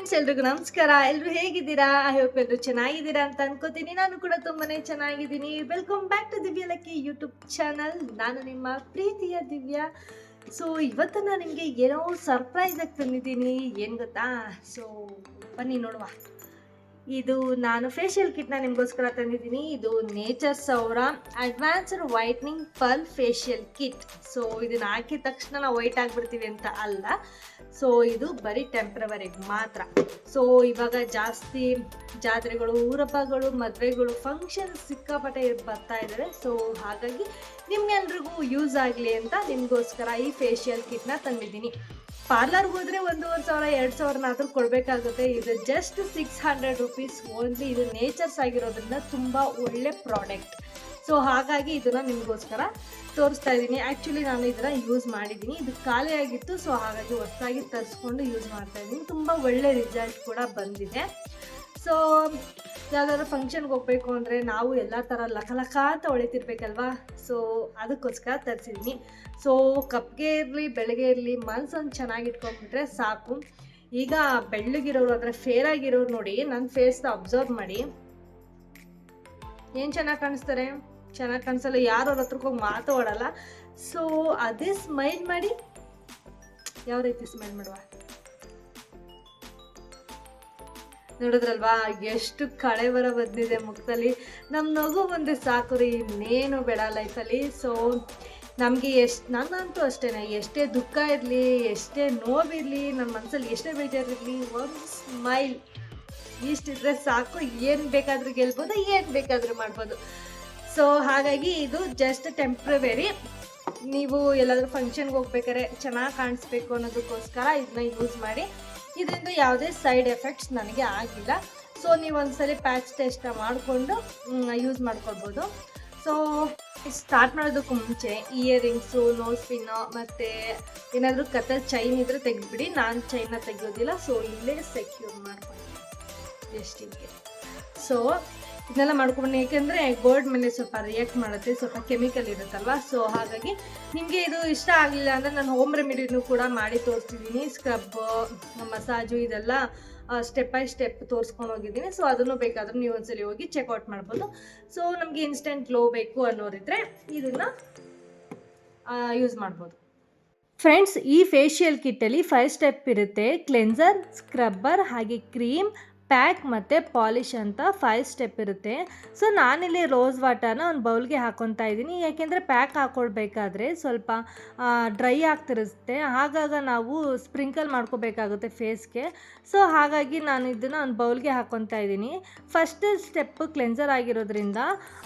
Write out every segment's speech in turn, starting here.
Friends ಎಲ್ರಿಗೂ ನಮಸ್ಕಾರ. ಎಲ್ಲರೂ ಹೇಗಿದ್ದೀರಾ? ಐ ಹೋಪ್ ಎಲ್ಲರೂ ಚೆನ್ನಾಗಿದ್ದೀರಾ ಅಂತ ಅನ್ಕೋತೀನಿ. ನಾನು ಕೂಡ ತುಂಬಾನೇ ಚೆನ್ನಾಗಿದ್ದೀನಿ. Welcome back to Divya lucky YouTube channel ನಾನು ನಿಮ್ಮ ಪ್ರೀತಿಯ ದಿವ್ಯಾ. ಸೊ ಇವತ್ತು ನಾನು ನಿಮಗೆ ಏನೋ ಸರ್ಪ್ರೈಸ್ ಆಗಿ ತಂದಿದ್ದೀನಿ. ಏನು ಗೊತ್ತಾ? ಸೊ ಬನ್ನಿ ನೋಡುವ. ಇದು ನಾನು ಫೇಶಿಯಲ್ ಕಿಟ್ನ ನಿಮಗೋಸ್ಕರ ತಂದಿದ್ದೀನಿ. ಇದು ನೇಚರ್ ಅವರ advanced whitening pearl facial kit so ಇದನ್ನ ಹಾಕಿದ ತಕ್ಷಣ ನಾವು ವೈಟ್ ಆಗಿಬಿಡ್ತೀವಿ ಅಂತ ಅಲ್ಲ. ಸೊ ಇದು ಬರೀ ಟೆಂಪ್ರವರಿಗೆ ಮಾತ್ರ. ಸೊ ಇವಾಗ ಜಾಸ್ತಿ ಜಾತ್ರೆಗಳು ಊರಬ್ಬಗಳು ಮದುವೆಗಳು ಫಂಕ್ಷನ್ ಸಿಕ್ಕಾಪಟ್ಟೆ ಬರ್ತಾ ಇದ್ದಾರೆ ಸೊ ಹಾಗಾಗಿ ನಿಮ್ಗೆಲ್ರಿಗೂ ಯೂಸ್ ಆಗಲಿ ಅಂತ ನಿಮಗೋಸ್ಕರ ಈ ಫೇಶಿಯಲ್ ಕಿಟ್ನ ತಂದಿದ್ದೀನಿ. ಪಾರ್ಲರ್ಗೆ ಹೋದ್ರೆ ಒಂದೂವರೆ ಸಾವಿರ, ಎರಡು ಸಾವಿರನಾದ್ರೂ ಕೊಡಬೇಕಾಗುತ್ತೆ. ಇದು just six hundred rupees only ಇದು ನೇಚರ್ಸ್ ಆಗಿರೋದ್ರಿಂದ ತುಂಬ ಒಳ್ಳೆ ಪ್ರಾಡಕ್ಟ್ ಸೊ ಹಾಗಾಗಿ ಇದನ್ನು ನಿಮಗೋಸ್ಕರ ತೋರಿಸ್ತಾ ಇದ್ದೀನಿ ಆ್ಯಕ್ಚುಲಿ ನಾನು ಇದನ್ನು ಯೂಸ್ ಮಾಡಿದ್ದೀನಿ ಇದು ಖಾಲಿಯಾಗಿತ್ತು ಸೊ ಹಾಗಾಗಿ ಹೊಸದಾಗಿ ತರಿಸ್ಕೊಂಡು ಯೂಸ್ ಮಾಡ್ತಾ ಇದ್ದೀನಿ ತುಂಬ ಒಳ್ಳೆ ರಿಸಲ್ಟ್ ಕೂಡ ಬಂದಿದೆ. ಸೊ ಯಾವ್ದಾದ್ರು ಫಂಕ್ಷನ್ಗೆ ಹೋಗ್ಬೇಕು ಅಂದರೆ ನಾವು ಎಲ್ಲ ಥರ ಲಕ ಲಕ ಅಂತ ಹೊಳಿತಿರ್ಬೇಕಲ್ವಾ? ಸೊ ಅದಕ್ಕೋಸ್ಕರ ತರಿಸಿದ್ದೀನಿ ಸೊ ಕಪ್ಗೆ ಇರಲಿ ಬೆಳಗ್ಗೆ ಇರಲಿ, ಮನ್ಸೊಂದು ಚೆನ್ನಾಗಿಟ್ಕೊಂಡ್ಬಿಟ್ರೆ ಸಾಕು. ಈಗ ಬೆಳ್ಳಗಿರೋರು ಅಂದರೆ ಫೇರ್ ಆಗಿರೋರು ನೋಡಿ ನನ್ನ ಫೇಸ್ನ ಅಬ್ಸರ್ವ್ ಮಾಡಿ. ಏನು ಚೆನ್ನಾಗಿ ಕಾಣಿಸ್ತಾರೆ? ಚೆನ್ನಾಗಿ ಕಾಣಿಸಲ್ಲ, ಯಾರು ಅವ್ರ ಹತ್ರಕ್ಕೆ ಹೋಗಿ ಮಾತಾಡಲ್ಲ. ಸೊ ಅದೇ ಸ್ಮೈಲ್ ಮಾಡಿ. ಯಾವ ರೀತಿ ಸ್ಮೈಲ್ ಮಾಡುವ? ನೋಡಿದ್ರಲ್ವಾ ಎಷ್ಟು ಕಳೆ ಬರ ಬಂದಿದೆ ಮುಖದಲ್ಲಿ. ನಮ್ಮ ನಗು ಒಂದು ಸಾಕು ರೀ, ಇನ್ನೇನು ಬೇಡ ಲೈಫಲ್ಲಿ ಸೊ ನಮಗೆ ಎಷ್ಟು, ನನ್ನಂತೂ ಅಷ್ಟೇ ಎಷ್ಟೇ ದುಃಖ ಇರಲಿ, ಎಷ್ಟೇ ನೋವಿರಲಿ ನನ್ನ ಮನಸ್ಸಲ್ಲಿ ಎಷ್ಟೇ ಬೇಜಾರಿರಲಿ ಒಂದು ಸ್ಮೈಲ್ ಇಷ್ಟಿದ್ರೆ ಸಾಕು, ಏನು ಬೇಕಾದರೂ ಗೆಲ್ಬೋದು, ಏನು ಬೇಕಾದರೂ ಮಾಡ್ಬೋದು. ಸೊ ಹಾಗಾಗಿ ಇದು ಜಸ್ಟ್ ಟೆಂಪ್ರವರಿ ನೀವು ಎಲ್ಲಾದರೂ ಫಂಕ್ಷನ್ಗೆ ಹೋಗ್ಬೇಕಾದ್ರೆ ಚೆನ್ನಾಗಿ ಕಾಣಿಸ್ಬೇಕು ಅನ್ನೋದಕ್ಕೋಸ್ಕರ ಇದನ್ನ ಯೂಸ್ ಮಾಡಿ. ಇದರಿಂದ ಯಾವುದೇ ಸೈಡ್ ಎಫೆಕ್ಟ್ಸ್ ನನಗೆ ಆಗಿಲ್ಲ. ಸೊ ನೀವು ಒಂದ್ಸಲಿ ಪ್ಯಾಚ್ ಟೆಸ್ಟ್ ಮಾಡಿಕೊಂಡು ಯೂಸ್ ಮಾಡ್ಕೊಳ್ಬೋದು. ಸೊ ಸ್ಟಾರ್ಟ್ ಮಾಡೋದಕ್ಕೂ ಮುಂಚೆ ಇಯರಿಂಗ್ಸು ನೋಸ್ ಪಿನ್ನು ಮತ್ತು ಏನಾದರೂ ಕತ್ತ ಚೈನ್ ಇದ್ದರೆ ತೆಗೆದುಬಿಡಿ. ನಾನು ಚೈನ್ನ ತೆಗೆಯೋದಿಲ್ಲ ಸೊ ಇಲ್ಲೇ ಸೆಕ್ಯೂರ್ ಮಾಡ್ಕೊಂಡು ಎಷ್ಟಿಗೆ ಸೊ ಇದನ್ನೆಲ್ಲ ಮಾಡ್ಕೊಂಡು ಏಕೆಂದರೆ ಗೋಲ್ಡ್ ಮೇಲೆ ಸ್ವಲ್ಪ ರಿಯಾಕ್ಟ್ ಮಾಡುತ್ತೆ, ಸ್ವಲ್ಪ ಕೆಮಿಕಲ್ ಇರುತ್ತಲ್ವ? ಸೊ ಹಾಗಾಗಿ ನಿಮಗೆ ಇದು ಇಷ್ಟ ಆಗಲಿಲ್ಲ ಅಂದರೆ ನಾನು ಹೋಮ್ ರೆಮಿಡಿನೂ ಕೂಡ ಮಾಡಿ ತೋರಿಸ್ತಿದ್ದೀನಿ. ಸ್ಕ್ರಬ್ ಮಸಾಜು ಇದೆಲ್ಲ ಸ್ಟೆಪ್ ಬೈ ಸ್ಟೆಪ್ ತೋರಿಸ್ಕೊಂಡು ಹೋಗಿದ್ದೀನಿ. ಸೊ ಅದನ್ನು ಬೇಕಾದರೂ ನೀವು ಒಂದ್ಸಲಿ ಹೋಗಿ ಚೆಕ್ಔಟ್ ಮಾಡ್ಬೋದು. ಸೊ ನಮಗೆ ಇನ್ಸ್ಟೆಂಟ್ ಗ್ಲೋ ಬೇಕು ಅನ್ನೋರಿದ್ರೆ ಇದನ್ನು ಯೂಸ್ ಮಾಡ್ಬೋದು. ಫ್ರೆಂಡ್ಸ್ ಈ ಫೇಶಿಯಲ್ ಕಿಟ್ಟಲ್ಲಿ ಫೈವ್ ಸ್ಟೆಪ್ ಇರುತ್ತೆ. ಕ್ಲೆನ್ಸರ್ ಸ್ಕ್ರಬ್ಬರ್ ಹಾಗೆ ಕ್ರೀಮ್ ಪ್ಯಾಕ್ ಮತ್ತು ಪಾಲಿಶ್ ಅಂತ ಫೈವ್ ಸ್ಟೆಪ್ ಇರುತ್ತೆ. ಸೊ ನಾನಿಲ್ಲಿ ರೋಸ್ ವಾಟರ್ನ ಒಂದು ಬೌಲ್ಗೆ ಹಾಕೊತಾ ಇದ್ದೀನಿ. ಯಾಕೆಂದರೆ ಪ್ಯಾಕ್ ಹಾಕ್ಕೊಳ್ಬೇಕಾದ್ರೆ ಸ್ವಲ್ಪ ಡ್ರೈ ಆಗ್ತಿರುತ್ತೆ. ಆಗಾಗ ನಾವು ಸ್ಪ್ರಿಂಕಲ್ ಮಾಡ್ಕೋಬೇಕಾಗುತ್ತೆ ಫೇಸ್ಗೆ ಸೊ ಹಾಗಾಗಿ ನಾನು ಇದನ್ನು ಒಂದು ಬೌಲ್ಗೆ ಹಾಕ್ಕೊತಾ ಇದ್ದೀನಿ. ಫಸ್ಟ್ ಸ್ಟೆಪ್ ಕ್ಲೆನ್ಸರ್ ಆಗಿರೋದ್ರಿಂದ,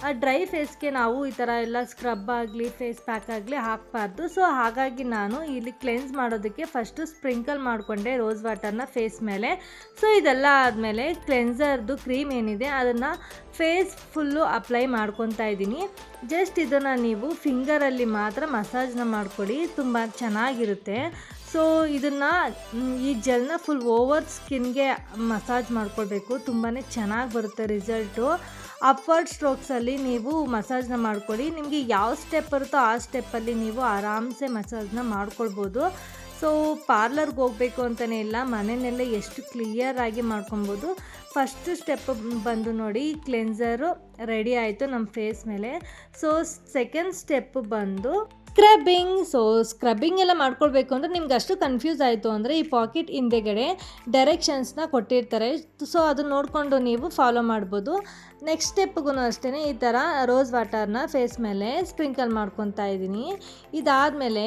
ಆ ಡ್ರೈ ಫೇಸ್ಗೆ ನಾವು ಈ ಥರ ಎಲ್ಲ ಸ್ಕ್ರಬ್ ಆಗಲಿ ಫೇಸ್ ಪ್ಯಾಕ್ ಆಗಲಿ ಹಾಕಬಾರ್ದು. ಸೊ ಹಾಗಾಗಿ ನಾನು ಇಲ್ಲಿ ಕ್ಲೆನ್ಸ್ ಮಾಡೋದಕ್ಕೆ ಫಸ್ಟು ಸ್ಪ್ರಿಂಕಲ್ ಮಾಡಿಕೊಂಡೆ ರೋಸ್ ವಾಟರ್ನ ಫೇಸ್ ಮೇಲೆ. ಸೊ ಇದೆಲ್ಲ ಆದಮೇಲೆ ಕ್ಲೆನ್ಸರ್ದು ಕ್ರೀಮ್ ಏನಿದೆ ಅದನ್ನು ಫೇಸ್ ಫುಲ್ಲು ಅಪ್ಲೈ ಮಾಡ್ಕೊತಾ ಇದ್ದೀನಿ. ಜಸ್ಟ್ ಇದನ್ನು ನೀವು ಫಿಂಗರಲ್ಲಿ ಮಾತ್ರ ಮಸಾಜ್ನ ಮಾಡಿಕೊಡಿ, ತುಂಬ ಚೆನ್ನಾಗಿರುತ್ತೆ. ಸೊ ಇದನ್ನು ಈ ಜೆಲ್ನ ಫುಲ್ ಓವರ್ ಸ್ಕಿನ್ಗೆ ಮಸಾಜ್ ಮಾಡ್ಕೊಳ್ಬೇಕು. ತುಂಬಾ ಚೆನ್ನಾಗಿ ಬರುತ್ತೆ ರಿಸಲ್ಟು ಅಪ್ವರ್ಡ್ ಸ್ಟ್ರೋಕ್ಸಲ್ಲಿ ನೀವು ಮಸಾಜ್ನ ಮಾಡ್ಕೊಳ್ಳಿ ನಿಮಗೆ ಯಾವ ಸ್ಟೆಪ್ ಬರುತ್ತೋ ಆ ಸ್ಟೆಪ್ಪಲ್ಲಿ ನೀವು ಆರಾಮ್ಸೆ ಮಸಾಜ್ನ ಮಾಡ್ಕೊಳ್ಬೋದು. ಸೊ ಪಾರ್ಲರ್ಗೆ ಹೋಗಬೇಕು ಅಂತಲೇ ಇಲ್ಲ. ಮನೆಯಲ್ಲೇ ಎಷ್ಟು ಕ್ಲಿಯರಾಗಿ ಮಾಡ್ಕೊಬೋದು. ಫಸ್ಟ್ ಸ್ಟೆಪ್ ಬಂದು ನೋಡಿ ಕ್ಲೆನ್ಸರು ರೆಡಿ ಆಯಿತು ನಮ್ಮ ಫೇಸ್ ಮೇಲೆ. ಸೊ ಸೆಕೆಂಡ್ ಸ್ಟೆಪ್ ಬಂದು ಸ್ಕ್ರಬ್ಬಿಂಗ್ ಸೊ ಸ್ಕ್ರಬ್ಬಿಂಗ್ ಎಲ್ಲ ಮಾಡ್ಕೊಳ್ಬೇಕು ಅಂದರೆ ನಿಮ್ಗೆ ಅಷ್ಟು ಕನ್ಫ್ಯೂಸ್ ಆಯಿತು ಅಂದರೆ ಈ ಪಾಕೆಟ್ ಹಿಂದೆಗಡೆ ಡೈರೆಕ್ಷನ್ಸ್ನ ಕೊಟ್ಟಿರ್ತಾರೆ. ಸೊ ಅದನ್ನ ನೋಡಿಕೊಂಡು ನೀವು ಫಾಲೋ ಮಾಡ್ಬೋದು. ನೆಕ್ಸ್ಟ್ ಸ್ಟೆಪ್ಗೂ ಅಷ್ಟೇ ಈ ಥರ ರೋಸ್ ವಾಟರ್ನ ಫೇಸ್ ಮೇಲೆ ಸ್ಪ್ರಿಂಕಲ್ ಮಾಡ್ಕೊತಾ ಇದ್ದೀನಿ. ಇದಾದಮೇಲೆ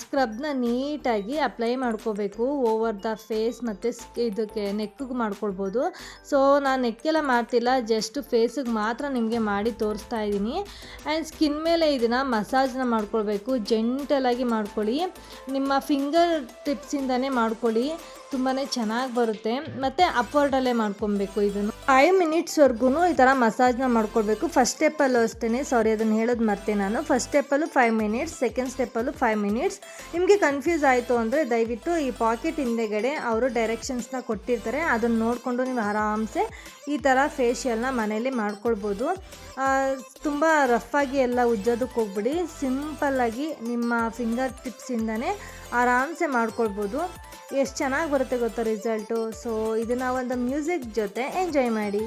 ಸ್ಕ್ರಬ್ನ ನೀಟಾಗಿ ಅಪ್ಲೈ ಮಾಡ್ಕೋಬೇಕು. ಓವರ್ ದ ಫೇಸ್ ಮತ್ತು ಇದಕ್ಕೆ ನೆಕ್ಕಿಗೆ ಮಾಡ್ಕೊಳ್ಬೋದು. ಸೊ ನಾನು ನೆಕ್ಕೆಲ್ಲ ಮಾಡ್ತಿಲ್ಲ ಜಸ್ಟ್ ಫೇಸಿಗೆ ಮಾತ್ರ ನಿಮಗೆ ಮಾಡಿ ತೋರಿಸ್ತಾ ಇದ್ದೀನಿ. ಆ್ಯಂಡ್ ಸ್ಕಿನ್ ಮೇಲೆ ಇದನ್ನು ಮಸಾಜ್ನ ಮಾಡ್ಕೊಳ್ಬೇಕು. ಜೆಂಟಲಾಗಿ ಮಾಡ್ಕೊಳ್ಳಿ. ನಿಮ್ಮ ಫಿಂಗರ್ ಟಿಪ್ಸಿಂದನೇ ಮಾಡ್ಕೊಳ್ಳಿ. ತುಂಬಾ ಚೆನ್ನಾಗಿ ಬರುತ್ತೆ. ಮತ್ತು ಅಪ್ವರ್ಡಲ್ಲೇ ಮಾಡ್ಕೊಬೇಕು ಇದನ್ನು. ಫೈವ್ ಮಿನಿಟ್ಸ್ವರೆಗೂ ಈ ಥರ ಮಸಾಜ್ನ ಮಾಡ್ಕೊಳ್ಬೇಕು ಫಸ್ಟ್ ಸ್ಟೆಪ್ಪಲ್ಲೂ ಅಷ್ಟೇ ಸಾರಿ ಅದನ್ನು ಹೇಳೋದು ಮರ್ತೆ ನಾನು. ಫಸ್ಟ್ ಸ್ಟೆಪ್ಪಲ್ಲೂ ಫೈವ್ ಮಿನಿಟ್ಸ್ ಸೆಕೆಂಡ್ ಸ್ಟೆಪ್ಪಲ್ಲೂ ಫೈವ್ ಮಿನಿಟ್ಸ್ ನಿಮಗೆ ಕನ್ಫ್ಯೂಸ್ ಆಯಿತು ಅಂದರೆ ದಯವಿಟ್ಟು ಈ ಪಾಕೆಟ್ ಹಿಂದೆಗಡೆ ಅವರು ಡೈರೆಕ್ಷನ್ಸ್ನ ಕೊಟ್ಟಿರ್ತಾರೆ. ಅದನ್ನು ನೋಡಿಕೊಂಡು ನೀವು ಆರಾಮ್ಸೆ ಈ ಥರ ಫೇಶಿಯಲ್ನ ಮನೇಲಿ ಮಾಡ್ಕೊಳ್ಬೋದು. ತುಂಬ ರಫಾಗಿ ಎಲ್ಲ ಉಜ್ಜೋದಕ್ಕೆ ಹೋಗ್ಬಿಡಿ. ಸಿಂಪಲ್ಲಾಗಿ ನಿಮ್ಮ ಫಿಂಗರ್ ಟಿಪ್ಸಿಂದನೇ ಆರಾಮ್ಸೆ ಮಾಡ್ಕೊಳ್ಬೋದು. ಎಷ್ಟು ಚೆನ್ನಾಗಿ ಬರುತ್ತೆ ಗೊತ್ತಾ ರಿಸಲ್ಟು ಸೊ ಇದನ್ನು ಒಂದು ಮ್ಯೂಸಿಕ್ ಜೊತೆ ಎಂಜಾಯ್ ಮಾಡಿ.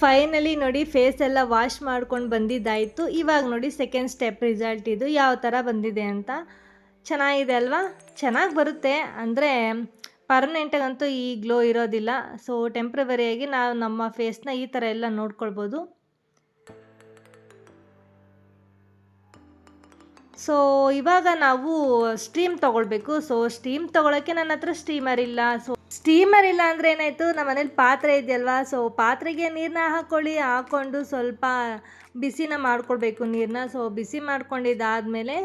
ಫೈನಲಿ ನೋಡಿ ಫೇಸ್ ಎಲ್ಲ ವಾಶ್ ಮಾಡ್ಕೊಂಡು ಬಂದಿದ್ದಾಯಿತು. ಇವಾಗ ನೋಡಿ ಸೆಕೆಂಡ್ ಸ್ಟೆಪ್ ರಿಸಲ್ಟ್ ಇದು. ಯಾವ ಥರ ಬಂದಿದೆ ಅಂತ. ಚೆನ್ನಾಗಿದೆ ಅಲ್ವಾ? ಚೆನ್ನಾಗಿ ಬರುತ್ತೆ. ಅಂದರೆ ಪರ್ಮನೆಂಟಾಗಂತೂ ಈ ಗ್ಲೋ ಇರೋದಿಲ್ಲ. ಸೊ ಟೆಂಪ್ರವರಿಯಾಗಿ ನಾವು ನಮ್ಮ ಫೇಸ್ನ ಈ ಥರ ಎಲ್ಲ ನೋಡ್ಕೊಳ್ಬೋದು. ಸೊ ಇವಾಗ ನಾವು ಸ್ಟೀಮ್ ತೊಗೊಳ್ಬೇಕು. ಸೊ ಸ್ಟೀಮ್ ತೊಗೊಳಕ್ಕೆ ನನ್ನ ಹತ್ರ ಸ್ಟೀಮರ್ ಇಲ್ಲ. ಸೊ ಸ್ಟೀಮರ್ ಇಲ್ಲ ಅಂದರೆ ಏನಾಯಿತು? ನಮ್ಮ ಮನೇಲಿ ಪಾತ್ರೆ ಇದೆಯಲ್ವಾ? ಸೊ ಪಾತ್ರೆಗೆ ನೀರನ್ನ ಹಾಕ್ಕೊಳ್ಳಿ ಹಾಕ್ಕೊಂಡು ಸ್ವಲ್ಪ ಬಿಸಿನ ಮಾಡ್ಕೊಳ್ಬೇಕು ನೀರನ್ನ ಸೊ ಬಿಸಿ ಮಾಡ್ಕೊಂಡಿದ್ದಾದಮೇಲೆ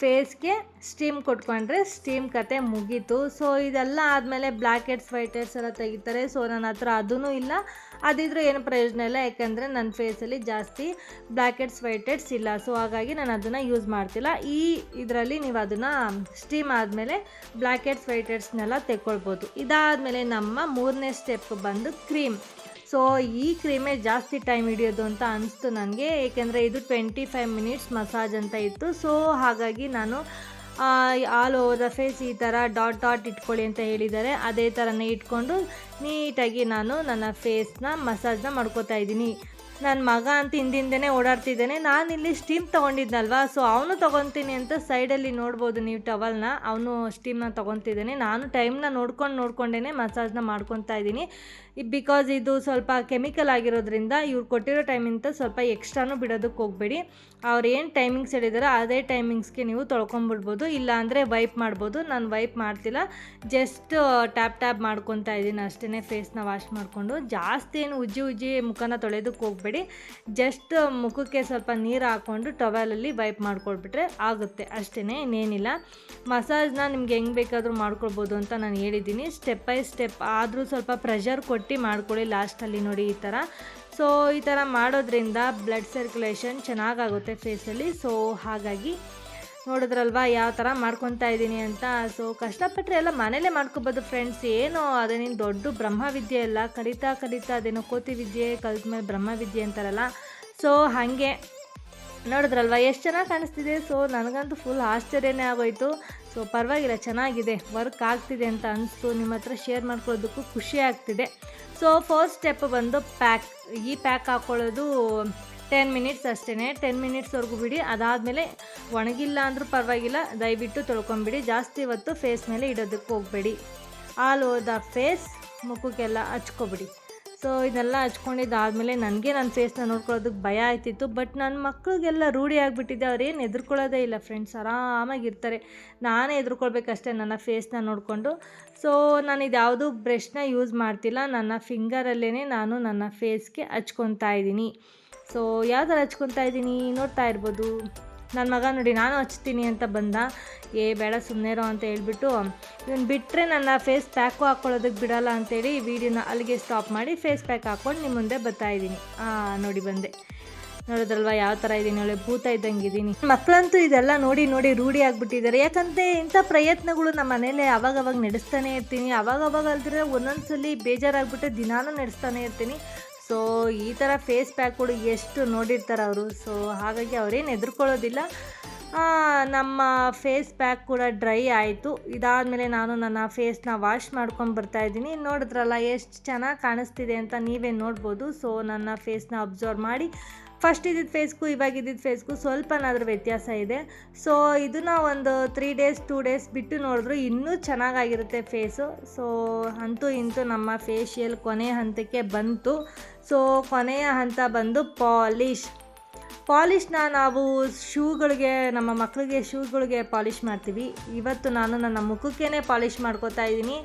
ಫೇಸ್ಗೆ ಸ್ಟೀಮ್ ಕೊಟ್ಕೊಂಡ್ರೆ ಸ್ಟೀಮ್ ಕತೆ ಮುಗೀತು. ಸೊ ಇದೆಲ್ಲ ಆದಮೇಲೆ ಬ್ಲ್ಯಾಕ್ ಹೆಡ್ಸ್ ವೈಟ್ ಹೆಡ್ಸ್ ಎಲ್ಲ ತೆಗಿತಾರೆ. ಸೊ ನನ್ನ ಹತ್ರ ಅದೂ ಇಲ್ಲ. ಅದಿದ್ರೂ ಏನು ಪ್ರಯೋಜನ ಇಲ್ಲ. ಯಾಕಂದರೆ ನನ್ನ ಫೇಸಲ್ಲಿ ಜಾಸ್ತಿ ಬ್ಲ್ಯಾಕ್ ಹೆಡ್ಸ್ ವೈಟ್ ಹೆಡ್ಸ್ ಇಲ್ಲ. ಸೊ ಹಾಗಾಗಿ ನಾನು ಅದನ್ನು ಯೂಸ್ ಮಾಡ್ತಿಲ್ಲ. ಈ ಇದರಲ್ಲಿ ನೀವು ಅದನ್ನು ಸ್ಟೀಮ್ ಆದಮೇಲೆ ಬ್ಲ್ಯಾಕ್ ಹೆಡ್ಸ್ ವೈಟ್ ಹೆಡ್ಸ್ನೆಲ್ಲ ತೆಕ್ಕೊಳ್ಬೋದು. ಇದಾದಮೇಲೆ ನಮ್ಮ ಮೂರನೇ ಸ್ಟೆಪ್ ಬಂದು ಕ್ರೀಮ್ ಸೊ ಈ ಕ್ರೀಮೇ ಜಾಸ್ತಿ ಟೈಮ್ ಹಿಡಿಯೋದು ಅಂತ ಅನಿಸ್ತು ನನಗೆ, ಏಕೆಂದರೆ ಇದು ಟ್ವೆಂಟಿ ಫೈವ್ ಮಿನಿಟ್ಸ್ ಮಸಾಜ್ ಅಂತ ಇತ್ತು. ಸೊ ಹಾಗಾಗಿ ನಾನು ಆಲ್ ಓವರ್ ದ ಫೇಸ್ ಈ ಥರ ಡಾಟ್ ಡಾಟ್ ಇಟ್ಕೊಳ್ಳಿ ಅಂತ ಹೇಳಿದ್ದಾರೆ. ಅದೇ ಥರನೇ ಇಟ್ಕೊಂಡು ನೀಟಾಗಿ ನಾನು ನನ್ನ ಫೇಸ್ನ ಮಸಾಜ್ನ ಮಾಡ್ಕೋತಾ ಇದ್ದೀನಿ. ನನ್ನ ಮಗ ಅಂತ ಹಿಂದಿಂದನೇ ಓಡಾಡ್ತಿದ್ದಾನೆ. ಇಲ್ಲಿ ಸ್ಟೀಮ್ ತೊಗೊಂಡಿದ್ನಲ್ವಾ? ಸೊ ಅವನು ತೊಗೊತೀನಿ ಅಂತ ಸೈಡಲ್ಲಿ ನೋಡ್ಬೋದು ನೀವು ಟವಲ್ನ ಅವನು ಸ್ಟೀಮ್ನ ತೊಗೊತಿದ್ದಾನೆ. ನಾನು ಟೈಮ್ನ ನೋಡ್ಕೊಂಡು ನೋಡ್ಕೊಂಡೇ ಮಸಾಜ್ನ ಮಾಡ್ಕೊತಾ ಇದ್ದೀನಿ. ಬಿಕಾಸ್ ಇದು ಸ್ವಲ್ಪ ಕೆಮಿಕಲ್ ಆಗಿರೋದ್ರಿಂದ ಇವ್ರು ಕೊಟ್ಟಿರೋ ಟೈಮಿಂದ ಸ್ವಲ್ಪ ಎಕ್ಸ್ಟ್ರಾನು ಬಿಡೋದಕ್ಕೆ ಹೋಗಬೇಡಿ. ಅವ್ರು ಏನು ಟೈಮಿಂಗ್ಸ್ ಹೇಳಿದಾರೋ ಅದೇ ಟೈಮಿಂಗ್ಸ್ಗೆ ನೀವು ತೊಳ್ಕೊಂಬಿಡ್ಬೋದು. ಇಲ್ಲಾಂದರೆ ವೈಪ್ ಮಾಡ್ಬೋದು. ನಾನು ವೈಪ್ ಮಾಡ್ತಿಲ್ಲ. ಜಸ್ಟ್ ಟ್ಯಾಪ್ ಟ್ಯಾಪ್ ಮಾಡ್ಕೊತಾ ಇದ್ದೀನಿ ಅಷ್ಟೇ. ಫೇಸ್ನ ವಾಶ್ ಮಾಡಿಕೊಂಡು ಜಾಸ್ತಿ ಏನು ಉಜ್ಜಿ ಉಜ್ಜಿ ಮುಖನ ತೊಳೆಯೋದಕ್ಕೆ ಹೋಗಬೇಡಿ. ಜಸ್ಟ್ ಮುಖಕ್ಕೆ ಸ್ವಲ್ಪ ನೀರು ಹಾಕ್ಕೊಂಡು ಟವೆಲಲ್ಲಿ ವೈಪ್ ಮಾಡ್ಕೊಳ್ಬಿಟ್ರೆ ಆಗುತ್ತೆ. ಅಷ್ಟೇ ಇನ್ನೇನಿಲ್ಲ. ಮಸಾಜ್ನ ನಿಮ್ಗೆ ಹೆಂಗೆ ಬೇಕಾದರೂ ಮಾಡ್ಕೊಳ್ಬೋದು ಅಂತ ನಾನು ಹೇಳಿದ್ದೀನಿ. ಸ್ಟೆಪ್ ಬೈ ಸ್ಟೆಪ್ ಆದರೂ ಸ್ವಲ್ಪ ಪ್ರೆಷರ್ ಕೊಟ್ಟು ಮಾಡ್ಕೊಳ್ಳಿ ಲಾಸ್ಟಲ್ಲಿ ನೋಡಿ ಈ ಥರ ಸೊ ಈ ಥರ ಮಾಡೋದ್ರಿಂದ ಬ್ಲಡ್ ಸರ್ಕ್ಯುಲೇಷನ್ ಚೆನ್ನಾಗಾಗುತ್ತೆ ಫೇಸಲ್ಲಿ ಸೊ ಹಾಗಾಗಿ ನೋಡಿದ್ರಲ್ವಾ? ಯಾವ ಥರ ಮಾಡ್ಕೊತಾ ಇದ್ದೀನಿ ಅಂತ. ಸೊ ಕಷ್ಟಪಟ್ಟರೆ ಎಲ್ಲ ಮನೇಲೆ ಮಾಡ್ಕೋಬೋದು ಫ್ರೆಂಡ್ಸ್ ಏನು ಅದೇನೇನು ದೊಡ್ಡ ಬ್ರಹ್ಮವಿದ್ಯೆ ಅಲ್ಲ. ಕಲಿತಾ ಕಲಿತಾ ಅದೇನೋ ಕೋತಿ ವಿದ್ಯೆ ಕಲಿತ ಮೇಲೆ ಬ್ರಹ್ಮವಿದ್ಯೆ ಅಂತಾರಲ್ಲ. ಸೊ ಹಾಗೆ. ನೋಡಿದ್ರಲ್ವ? ಎಷ್ಟು ಚೆನ್ನಾಗಿ ಕಾಣಿಸ್ತಿದೆ? ಸೊ ನನಗಂತೂ ಫುಲ್ ಆಶ್ಚರ್ಯನೇ ಆಗೋಯ್ತು. ಸೊ ಪರವಾಗಿಲ್ಲ, ಚೆನ್ನಾಗಿದೆ. ವರ್ಕ್ ಆಗ್ತಿದೆ ಅಂತ ಅನಿಸ್ತು. ನಿಮ್ಮ ಹತ್ರ ಶೇರ್ ಮಾಡ್ಕೊಳ್ಳೋದಕ್ಕೂ ಖುಷಿ ಆಗ್ತಿದೆ. ಸೊ ಫಸ್ಟ್ ಸ್ಟೆಪ್ ಬಂದು ಪ್ಯಾಕ್ ಈ ಪ್ಯಾಕ್ ಹಾಕ್ಕೊಳ್ಳೋದು ಟೆನ್ ಮಿನಿಟ್ಸ್ ಅಷ್ಟೇ ಟೆನ್ ಮಿನಿಟ್ಸ್ವರೆಗೂ ಬಿಡಿ. ಅದಾದಮೇಲೆ ಒಣಗಿಲ್ಲ ಅಂದರೂ ಪರವಾಗಿಲ್ಲ. ದಯವಿಟ್ಟು ತೊಳ್ಕೊಂಬಿಡಿ. ಜಾಸ್ತಿ ಹೊತ್ತು ಫೇಸ್ ಮೇಲೆ ಇಡೋದಕ್ಕೆ ಹೋಗಬೇಡಿ. ಆಲ್ ಓವರ್ ದ ಫೇಸ್ ಮುಖಕ್ಕೆಲ್ಲ ಹಚ್ಕೊಬಿಡಿ. ಸೊ ಇದೆಲ್ಲ ಹಚ್ಕೊಂಡಿದ್ದಾದಮೇಲೆ ನನಗೆ ನನ್ನ ಫೇಸ್ನ ನೋಡ್ಕೊಳ್ಳೋದಕ್ಕೆ ಭಯ ಆಯ್ತಿತ್ತು. ಬಟ್ ನನ್ನ ಮಕ್ಕಳಿಗೆಲ್ಲ ರೂಢಿ ಆಗಿಬಿಟ್ಟಿದೆ ಅವ್ರೇನು ಏನು ಎದುರ್ಕೊಳ್ಳೋದೇ ಇಲ್ಲ ಫ್ರೆಂಡ್ಸ್ ಆರಾಮಾಗಿರ್ತಾರೆ. ನಾನೇ ಎದುರ್ಕೊಳ್ಬೇಕಷ್ಟೇ ನನ್ನ ಫೇಸ್ನ ನೋಡಿಕೊಂಡು. ಸೊ ನಾನು ಇದು ಯಾವುದೂ ಬ್ರಷ್ನ ಯೂಸ್ ಮಾಡ್ತಿಲ್ಲ. ನನ್ನ ಫಿಂಗರಲ್ಲೇ ನಾನು ನನ್ನ ಫೇಸ್ಗೆ ಹಚ್ಕೊತಾ ಇದ್ದೀನಿ. ಸೊ ಯಾವ ಥರ ಹಚ್ಕೊತಾ ಇದ್ದೀನಿ ನೋಡ್ತಾ ಇರ್ಬೋದು. ನನ್ನ ಮಗ ನೋಡಿ, ನಾನು ಹಚ್ತೀನಿ ಅಂತ ಬಂದ. ಏ, ಬೇಡ ಸುಮ್ಮನೆರೋ ಅಂತ ಹೇಳ್ಬಿಟ್ಟು, ಇವನು ಬಿಟ್ಟರೆ ನನ್ನ ಫೇಸ್ ಪ್ಯಾಕು ಹಾಕ್ಕೊಳ್ಳೋದಕ್ಕೆ ಬಿಡಲ್ಲ ಅಂತೇಳಿ ವಿಡಿಯೋನ ಅಲ್ಲಿಗೆ ಸ್ಟಾಪ್ ಮಾಡಿ ಫೇಸ್ ಪ್ಯಾಕ್ ಹಾಕ್ಕೊಂಡು ನಿಮ್ಮ ಮುಂದೆ ಬರ್ತಾ ಇದ್ದೀನಿ. ನೋಡಿ ಬಂದೆ. ನೋಡೋದ್ರಲ್ವ, ಯಾವ ಥರ ಇದ್ದೀನಿ, ಒಳ್ಳೆ ಭೂತ ಇದ್ದಂಗೆ ಇದ್ದೀನಿ. ಮಕ್ಕಳಂತೂ ಇದೆಲ್ಲ ನೋಡಿ ನೋಡಿ ರೂಢಿ ಆಗಿಬಿಟ್ಟಿದ್ದಾರೆ. ಯಾಕಂದರೆ ಇಂಥ ಪ್ರಯತ್ನಗಳು ನಮ್ಮ ಮನೇಲಿ ಅವಾಗವಾಗ ನಡೆಸ್ತಾನೆ ಇರ್ತೀನಿ. ಅವಾಗವಾಗ ಒಂದೊಂದು ಒಂದೊಂದ್ಸಲಿ ಬೇಜಾರಾಗ್ಬಿಟ್ಟು ದಿನಾನೂ ನಡೆಸ್ತಾನೆ ಇರ್ತೀನಿ. ಸೊ ಈ ಥರ ಫೇಸ್ ಪ್ಯಾಕ್ಗಳು ಎಷ್ಟು ನೋಡಿರ್ತಾರೆ ಅವರು? ಸೊ ಹಾಗಾಗಿ ಅವರೇನು ಹೆದರ್ಕೊಳ್ಳೋದಿಲ್ಲ ನಮ್ಮ ಫೇಸ್ ಪ್ಯಾಕ್ ಕೂಡ ಡ್ರೈ ಆಯಿತು. ಇದಾದಮೇಲೆ ನಾನು ನನ್ನ ಫೇಸ್ನ ವಾಶ್ ಮಾಡ್ಕೊಂಡು ಬರ್ತಾಯಿದ್ದೀನಿ ನೋಡಿದ್ರಲ್ಲ, ಎಷ್ಟು ಚೆನ್ನಾಗಿ ಕಾಣಿಸ್ತಿದೆ ಅಂತ ನೀವೇ ನೋಡ್ಬೋದು. ಸೊ ನನ್ನ ಫೇಸ್ನ ಅಬ್ಸರ್ವ್ ಮಾಡಿ ಫಸ್ಟ್ ಇದ್ದಿದ್ದ ಫೇಸ್ಗೂ ಇವಾಗ ಇದ್ದಿದ್ದ ಫೇಸ್ಗೂ ಸ್ವಲ್ಪನಾದರೂ ವ್ಯತ್ಯಾಸ ಇದೆ. ಸೊ ಇದನ್ನು ಒಂದು ತ್ರೀ ಡೇಸ್ ಟೂ ಡೇಸ್ ಬಿಟ್ಟು ನೋಡಿದ್ರು ಇನ್ನೂ ಚೆನ್ನಾಗಾಗಿರುತ್ತೆ ಫೇಸು ಸೊ ಅಂತೂ ಇಂತೂ ನಮ್ಮ ಫೇಶಿಯಲ್ ಕೊನೆಯ ಹಂತಕ್ಕೆ ಬಂತು. ಸೊ ಕೊನೆಯ ಹಂತ ಬಂದು ಪಾಲಿಶ್ ಪಾಲಿಷ್ನ ನಾವು ಶೂಗಳಿಗೆ, ನಮ್ಮ ಮಕ್ಕಳಿಗೆ ಶೂಗಳಿಗೆ ಪಾಲಿಶ್ ಮಾಡ್ತೀವಿ. ಇವತ್ತು ನಾನು ನನ್ನ ಮುಖಕ್ಕೇ ಪಾಲಿಶ್ ಮಾಡ್ಕೋತಾ ಇದ್ದೀನಿ.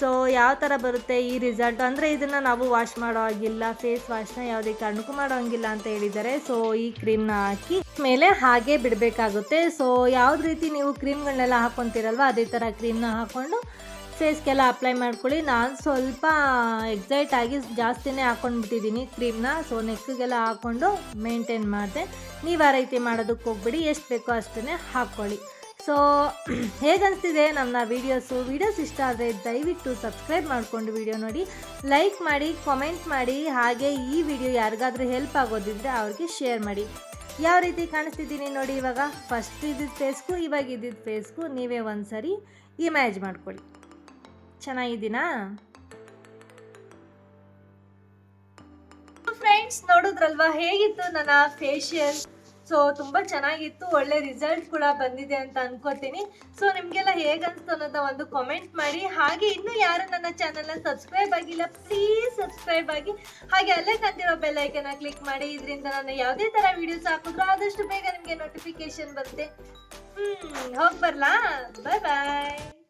ಸೊ ಯಾವ ಥರ ಬರುತ್ತೆ ಈ ರಿಸಲ್ಟ್ ಅಂದರೆ ಇದನ್ನು ನಾವು ವಾಶ್ ಮಾಡೋ ಹಾಗಿಲ್ಲ ಫೇಸ್ ವಾಶ್ನ ಯಾವುದೇ ಕಾರಣಕ್ಕೂ ಮಾಡೋ ಹಂಗಿಲ್ಲ ಅಂತ ಹೇಳಿದ್ದಾರೆ. ಸೊ ಈ ಕ್ರೀಮ್ನ ಹಾಕಿ ಮೇಲೆ ಹಾಗೆ ಬಿಡಬೇಕಾಗುತ್ತೆ. ಸೊ ಯಾವ್ದು ರೀತಿ ನೀವು ಕ್ರೀಮ್ಗಳನ್ನೆಲ್ಲ ಹಾಕ್ಕೊತೀರಲ್ವ ಅದೇ ಥರ ಕ್ರೀಮ್ನ ಹಾಕ್ಕೊಂಡು ಫೇಸ್ಗೆಲ್ಲ ಅಪ್ಲೈ ಮಾಡ್ಕೊಳ್ಳಿ. ನಾನು ಸ್ವಲ್ಪ ಎಕ್ಸೈಟ್ ಆಗಿ ಜಾಸ್ತಿನೇ ಹಾಕ್ಕೊಂಡ್ಬಿಟ್ಟಿದ್ದೀನಿ ಕ್ರೀಮ್ನ ಸೊ ನೆಕ್ಗೆಲ್ಲ ಹಾಕ್ಕೊಂಡು ಮೇಂಟೈನ್ ಮಾಡಿದೆ. ನೀವು ಆ ರೀತಿ ಮಾಡೋದಕ್ಕೆ ಹೋಗ್ಬಿಡಿ. ಎಷ್ಟು ಬೇಕೋ ಅಷ್ಟನ್ನೇ ಹಾಕ್ಕೊಳ್ಳಿ ಸೊ ಹೇಗನ್ನಿಸ್ತಿದೆ ನನ್ನ ವೀಡಿಯೋಸು ವೀಡಿಯೋಸ್ ಇಷ್ಟ ಆದರೆ ದಯವಿಟ್ಟು ಸಬ್ಸ್ಕ್ರೈಬ್ ಮಾಡಿಕೊಂಡು ವಿಡಿಯೋ ನೋಡಿ. ಲೈಕ್ ಮಾಡಿ ಕಾಮೆಂಟ್ ಮಾಡಿ. ಹಾಗೆ ಈ ವಿಡಿಯೋ ಯಾರಿಗಾದರೂ ಹೆಲ್ಪ್ ಆಗೋದಿದ್ರೆ ಅವ್ರಿಗೆ ಶೇರ್ ಮಾಡಿ. ಯಾವ ರೀತಿ ಕಾಣಿಸ್ತಿದ್ದೀನಿ ನೋಡಿ ಇವಾಗ. ಫಸ್ಟ್ ಇದ್ದಿದ್ದ ಫೇಸ್ಗೂ ಇವಾಗ ಇದ್ದಿದ್ದ ಫೇಸ್ಗೂ ನೀವೇ ಒಂದು ಸರಿ ಇಮ್ಯಾಜ್ ಮಾಡ್ಕೊಳ್ಳಿ. ಚೆನ್ನಾಗಿದ್ದೀನಾ? ಫ್ರೆಂಡ್ಸ್ ನೋಡಿದ್ರಲ್ವಾ? ಹೇಗಿತ್ತು ನನ್ನ ಫೇಶಿಯಲ್ ಸೊ ತುಂಬ ಚೆನ್ನಾಗಿತ್ತು. ಒಳ್ಳೆ ರಿಸಲ್ಟ್ ಕೂಡ ಬಂದಿದೆ ಅಂತ ಅನ್ಕೋತೀನಿ. ಸೊ ನಿಮಗೆಲ್ಲ ಹೇಗನ್ಸ್ತು ಅನ್ನೋದ ಒಂದು ಕಾಮೆಂಟ್ ಮಾಡಿ. ಹಾಗೆ ಇನ್ನೂ ಯಾರು ನನ್ನ ಚಾನಲ್ನ ಸಬ್ಸ್ಕ್ರೈಬ್ ಆಗಿಲ್ಲ ಪ್ಲೀಸ್ ಸಬ್ಸ್ಕ್ರೈಬ್ ಆಗಿ. ಹಾಗೆ ಅಲ್ಲೇ ಕಂತಿರೋ ಬೆಲ್ ಐಕನ್ನ ಕ್ಲಿಕ್ ಮಾಡಿ. ಇದರಿಂದ ನಾನು ಯಾವುದೇ ಥರ ವಿಡಿಯೋಸ್ ಹಾಕಿದ್ರು ಆದಷ್ಟು ಬೇಗ ನಿಮಗೆ ನೋಟಿಫಿಕೇಶನ್ ಬರುತ್ತೆ ಹ್ಞೂ ಹೋಗಿ ಬರ್ಲಾ? ಬಾಯ್ ಬಾಯ್